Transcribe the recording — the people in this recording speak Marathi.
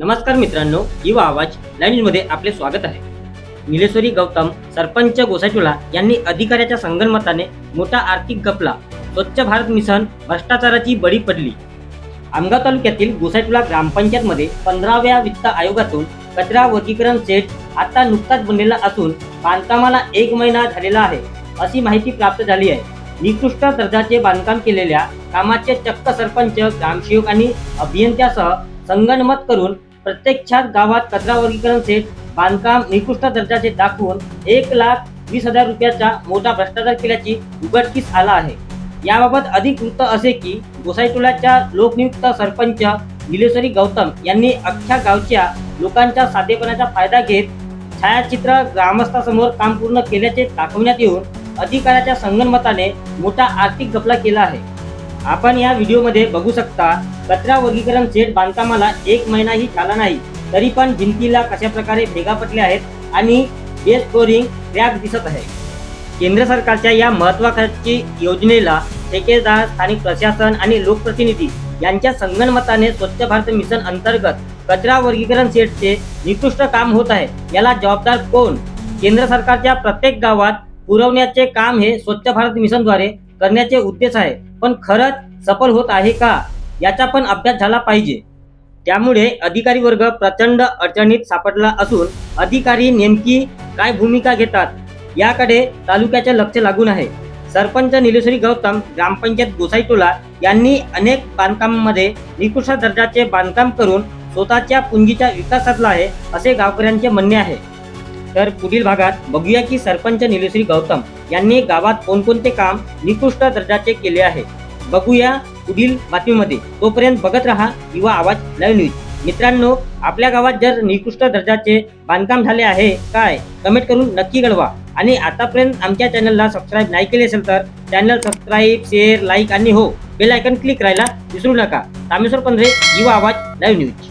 नमस्कार मित्रांनो युवा आवाज लाईव्हमध्ये आपले स्वागत आहे. निलेश्वरी गौतम सरपंच गोसाटुला यांनी अधिकाऱ्याच्या संगनमताने मोठा आर्थिक गपला. स्वच्छ भारत मिशन भ्रष्टाचाराची बळी पडली. आमगाव तालुक्यातील गोसाटुला ग्रामपंचायतमध्ये पंधराव्या वित्त आयोगातून कचरा वर्गीकरण सेट आता नुकताच बनलेला असून बांधकामाला एक महिना झालेला आहे अशी माहिती प्राप्त झाली आहे. निकृष्ट दर्जाचे बांधकाम केलेल्या कामाचे चक्क सरपंच ग्रामसेवक आणि अभियंत्यासह संगनमत करून प्रत्यक्षात गावात कचरा वर्गीकरण सेट बांधकाम निकृष्ट दर्जाचे दाखवून एक लाख वीस हजार रुपयाचा मोठा भ्रष्टाचार केल्याची उघडकीस आला आहे. याबाबत अधिक वृत्त असे की गोसाईटोलाच्या लोकनियुक्त सरपंच निलेश्वरी गौतम यांनी अख्ख्या गावच्या लोकांच्या साधेपणाचा फायदा घेत छायाचित्र ग्रामस्थासमोर काम पूर्ण केल्याचे दाखवण्यात येऊन अधिकाऱ्याच्या संगनमताने मोठा आर्थिक गपला केला आहे. आपण या व्हिडिओमध्ये बघू शकता कचरा वर्गीकरण सेट बांधकामाला एक महिनाही झाला नाही तरी पण भिंतीला कशा प्रकारे भेगा पटल्या आहेत आणि बेस फ्लोरिंग क्रॅक दिसत आहे. केंद्र सरकारच्या या महत्वाकांक्षी योजनेला ठेकेदार स्थानिक प्रशासन आणि लोकप्रतिनिधी यांच्या संगणमताने स्वच्छ भारत मिशन अंतर्गत कचरा वर्गीकरण सेटचे निकृष्ट काम होत आहे. याला जबाबदार कोण? केंद्र सरकारच्या प्रत्येक गावात पुरवण्याचे काम हे स्वच्छ भारत मिशनद्वारे करण्याचे उद्देश आहे. पण खरंच सफल होत आहे का? याचा पण अभ्यास झाला पाहिजे. त्यामुळे अधिकारी वर्ग प्रचंड अडचणीत सापडला असून अधिकारी नेमकी काय भूमिका घेतात याकडे तालुक्याचे लक्ष लागून आहे. सरपंच निलेश्वरी गौतम ग्रामपंचायत गोसाईटोला यांनी अनेक बांधकामांमध्ये निकृष्ट दर्जाचे बांधकाम करून स्वतःच्या पुंजीचा विकास साधला आहे असे गावकऱ्यांचे म्हणणे आहे. तर पुढील भागात बघूया की सरपंच निलेश्वरी गौतम यांनी गावात कोणकोणते काम निकृष्ट दर्जाचे केले आहे? बघूया पुढील बातमीमध्ये. तोपर्यंत बघत राहा युवा आवाज लाईव्ह न्यूज. मित्रांनो आपल्या गावात जर निकृष्ट दर्जाचे बांधकाम झाले आहे काय? कमेंट करून नक्की कळवा. आणि आतापर्यंत आमच्या चॅनलला सबस्क्राईब नाही केले असेल तर चॅनल सबस्क्राईब शेअर लाईक आणि हो बेल आयकन क्लिक करायला विसरू नका. रामेश्वर पंधरे युवा आवाज लाईव्ह न्यूज.